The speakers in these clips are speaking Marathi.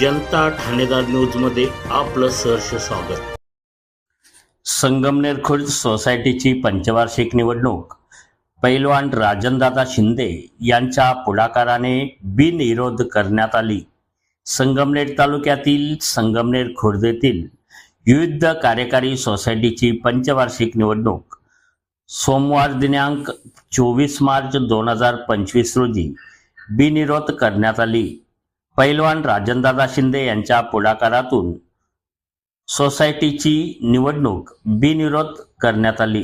जनता ठाणेदार न्यूजमध्ये आपलं सहर्ष स्वागत. संगमनेर खुर्द सोसायटीची पंचवार्षिक निवडणूक. पैलवान राजनदादा शिंदे यांच्या पुढाकाराने बिनविरोध करण्यात आली. संगमनेर तालुक्यातील संगमनेर खुर्द येथील विविध कार्यकारी सोसायटीची पंचवार्षिक निवडणूक. सोमवार दिनांक चोवीस मार्च दोन हजार पंचवीस रोजी बिनविरोध करण्यात आली. पैलवान राजनदादा शिंदे यांच्या पुढाकारातून सोसायटीची निवडणूक बिनविरोध करण्यात आली.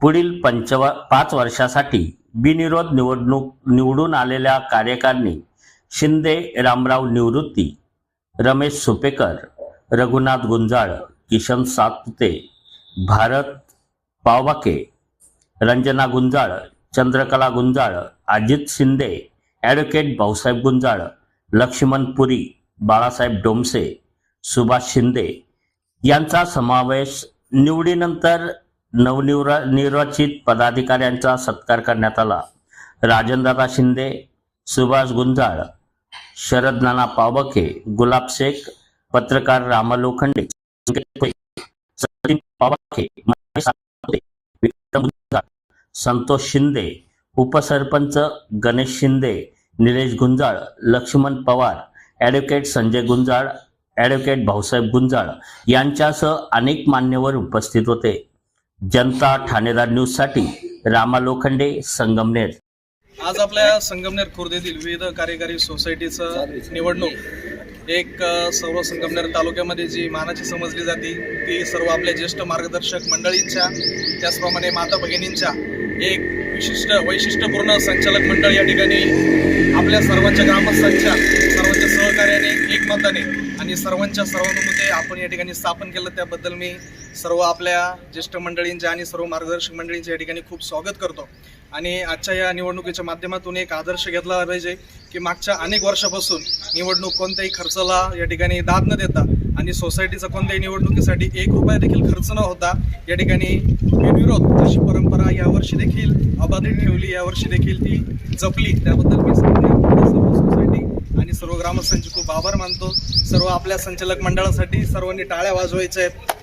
पुढील पंचव पाच वर्षासाठी बिनविरोध निवडणूक निवडून आलेल्या कार्यकारिणी शिंदे रामराव निवृत्ती रमेश सुपेकर रघुनाथ गुंजाळ किशन सातपुते भारत पावबाके रंजना गुंजाळ चंद्रकला गुंजाळ अजित शिंदे ॲडव्होकेट भाऊसाहेब गुंजाळ लक्ष्मण पुरी बाळासाहेब डोमसे सुभाष शिंदे यांचा समावेश निवडीनंतर नवनिर्वा निर्वाचित पदाधिकाऱ्यांचा सत्कार करण्यात आला. राजनदादा शिंदे सुभाष गुंजाळ शरद नाना पावके गुलाब शेख पत्रकार रामा लोखंडे संतोष शिंदे उपसरपंच गणेश शिंदे निलेश गुंजाळ लक्ष्मण पवार ॲडव्होकेट संजय गुंजाळ ॲडव्होकेट भाऊसाहेब गुंजाळ यांच्यासह अनेक मान्यवर उपस्थित होते. जनता ठाणेदार न्यूजसाठी रामा लोखंडे संगमनेर. आज आपल्या संगमनेर खुर्द येथील विविध कार्यकारी सोसायटीचं निवडणूक. एक सर्व संगमनेर तालुक्यामध्ये जी मानाची समजली जाते ती सर्व आपल्या ज्येष्ठ मार्गदर्शक मंडळींच्या त्याचप्रमाणे माता भगिनींच्या एक विशिष्ट वैशिष्ट्यपूर्ण संचालक मंडळ या ठिकाणी आपल्या सर्वांच्या ग्रामस्थांच्या सर्वांच्या सहकार्याने एकमताने आणि सर्वांच्या सर्वानुमते आपण या ठिकाणी स्थापन केलं. त्याबद्दल मी सर्व आपल्या ज्येष्ठ मंडळींचे आणि सर्व मार्गदर्शक मंडळींचे या ठिकाणी खूप स्वागत करतो. आणि आजच्या या निवडणुकीच्या माध्यमातून एक आदर्श घेतला पाहिजे की मागच्या अनेक वर्षापासून निवडणूक कोणत्याही खर्चाला या ठिकाणी दाद न देता आणि सोसायटीचा कोणत्याही निवडणुकीसाठी एक रुपया देखील खर्च न होता या ठिकाणी बिनविरोध अशी परंपरा यावर्षी देखील अबाधित ठेवली. यावर्षी देखील ती जपली. त्याबद्दल मी सर्व सोसायटी आणि सर्व ग्रामस्थांचे खूप आभार मानतो. सर्व आपल्या संचालक मंडळासाठी सर्वांनी टाळ्या वाजवायच्या आहेत.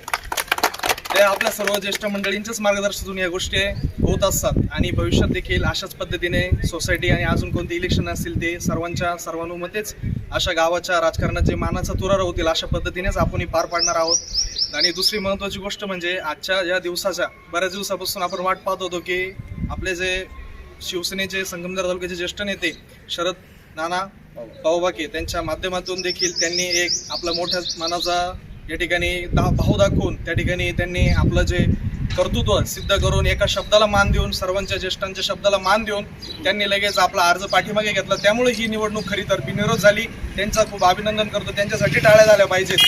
ते आपल्या सर्व ज्येष्ठ मंडळींच्याच मार्गदर्शनातून या गोष्टी होत असतात. आणि भविष्यात देखील अशाच पद्धतीने सोसायटी आणि अजून कोणते इलेक्शन असतील ते सर्वांच्या सर्वानुमतेच अशा गावाच्या राजकारणात जे मानाचा तुरार होतील अशा पद्धतीनेच आपण पार पाडणार आहोत. आणि दुसरी महत्त्वाची गोष्ट म्हणजे आजच्या या दिवसाच्या बऱ्याच दिवसापासून आपण वाट पाहत होतो की आपले जे शिवसेनेचे संगमनेर तालुक्याचे ज्येष्ठ नेते शरद नाना पावबाके त्यांच्या माध्यमातून देखील त्यांनी एक आपला मोठ्या मानाचा या ठिकाणी दा भाव दाखवून त्या ठिकाणी त्यांनी आपलं जे कर्तृत्व सिद्ध करून एका शब्दाला मान देऊन सर्वांच्या ज्येष्ठांच्या शब्दाला मान देऊन त्यांनी लगेच आपला अर्ज पाठीमागे घेतला. त्यामुळे ही निवडणूक खरी तर बिनविरोध झाली. त्यांचा खूप अभिनंदन करतो. त्यांच्यासाठी टाळ्या झाल्या पाहिजेत.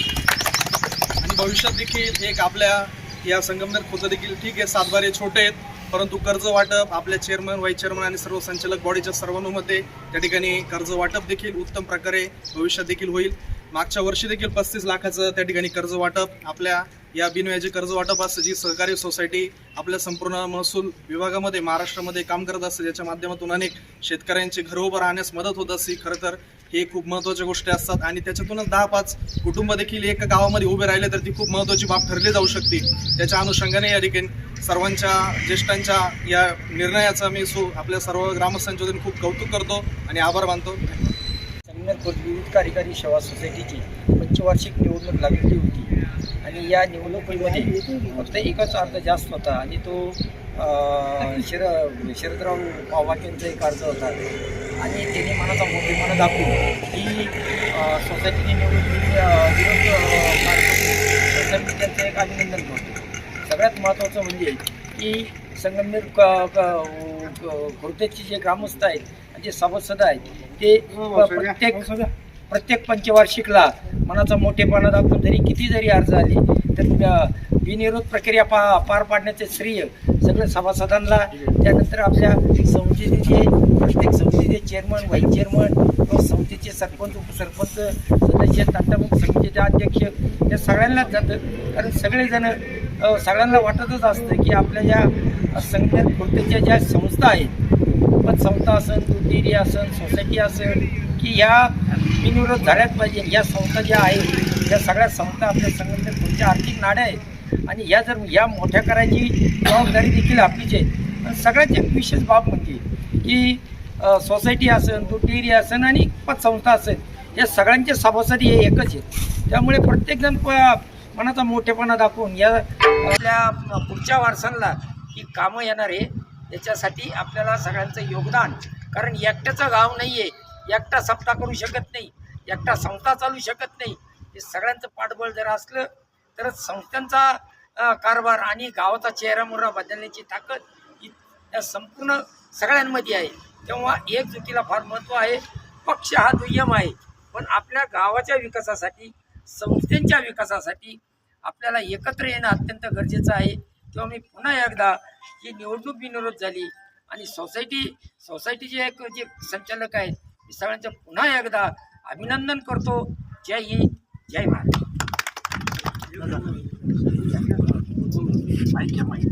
आणि भविष्यात देखील एक आपल्या या संगमनेर खोचं देखील ठीक आहे. सातबारे छोटे आहेत. परंतु कर्ज वाटप आपल्या चेअरमन व्हाईस चेअरमन आणि सर्व संचालक बॉडीच्या सर्वांमध्ये त्या ठिकाणी कर्ज वाटप देखील उत्तम प्रकारे भविष्यात देखील होईल. मागच्या वर्षी देखील पस्तीस लाखाचं त्या ठिकाणी कर्ज वाटप आपल्या या बिनव्याजी कर्ज वाटप असतं जी सहकारी सोसायटी आपल्या संपूर्ण महसूल विभागामध्ये महाराष्ट्रामध्ये काम करत असते ज्याच्या माध्यमातून अनेक शेतकऱ्यांचे घर उभं राहण्यास मदत होत असते. खरं तर हे खूप महत्त्वाच्या गोष्टी असतात आणि त्याच्यातूनच दहा पाच कुटुंब देखील एका गावामध्ये उभे राहिले तर ती खूप महत्त्वाची बाब ठरली जाऊ शकते. त्याच्या अनुषंगाने या ठिकाणी सर्वांच्या ज्येष्ठांच्या या निर्णयाचा मी सु आपल्या सर्व ग्रामस्थांच्या वतीने खूप कौतुक करतो आणि आभार मानतो. संगमनेर विविध कार्यकारी सेवा सोसायटीची पंचवार्षिक निवडणूक लागलेली होती. आणि या निवडणुकीमध्ये फक्त एकच अर्ज जास्त होता आणि तो शर शरदराव पावाक यांचा एक अर्ज होता. आणि त्यांनी मनाचा मोठेपणा दाखवून ही सोसायटीने निवडून निवडणूक विरोध त्यांचं एक अभिनंदन करतो. सगळ्यात महत्त्वाचं म्हणजे की संगमनेर क- खुर्देचे जे ग्रामस्थ आहेत आणि जे सभासद आहेत ते प्रत्येक प्रत्येक पंचवार्षिकला मनाचा मोठेपणा दाखवून जरी किती जरी अर्ज आले तर अ, बिनविरोध प्रक्रिया पा पार पाडण्याचे श्रेय सगळ्या सभासदांना त्यानंतर आपल्या समितीचे प्रत्येक समितीचे चेअरमन व्हाईस चेअरमन किंवा समितीचे सरपंच उपसरपंच सदस्य तंटामुख समितीचे अध्यक्ष या सगळ्यांनाच जातं. कारण सगळेजण सगळ्यांना वाटतच असतं की आपल्या ज्या संगणक खुर्देच्या ज्या संस्था आहेत पतसंस्था असेल दूध डेअरी असेल सोसायटी असेल की या बिनविरोध झाल्याच पाहिजे. या संस्था ज्या आहेत या सगळ्या संस्था आपल्या संघटनेत पुढच्या आर्थिक नाड्या आहेत. आणि या जर या मोठ्या करायची जबाबदारी देखील आपलीच आहे. आणि सगळ्यात एक विशेष बाब म्हणजे की सोसायटी असेल दूध डेअरी असेल आणि पतसंस्था असेल या सगळ्यांचे सभासद हे एकच आहेत. त्यामुळे प्रत्येकजण प- मनाचा मोठेपणा दाखवून या आपल्या पुढच्या वारसांना ही कामं येणार आहे. याच्यासाठी आपल्याला सगळ्यांचं योगदान. कारण एकट्याचं गाव नाही आहे एकटा सप्ताह करू शकत नाही. एकटा संस्था चालू शकत नाही. हे सगळ्यांचं पाठबळ जर असलं तरच संस्थांचा कारभार आणि गावाचा चेहरा मोहरा बदलण्याची ताकद ही या संपूर्ण सगळ्यांमध्ये आहे. तेव्हा एकजुटीला फार महत्त्व आहे. पक्ष हा दुय्यम आहे. पण आपल्या गावाच्या विकासासाठी संस्थेच्या विकासासाठी आपल्याला एकत्र येणं अत्यंत गरजेचं आहे. तेव्हा मी पुन्हा एकदा ही निवडणूक बिनविरोध झाली आणि सोसायटी सोसायटीचे एक जे संचालक आहेत मी सगळ्यांचं पुन्हा एकदा अभिनंदन करतो. जय हिंद जय भारत. ऐक्य माहिती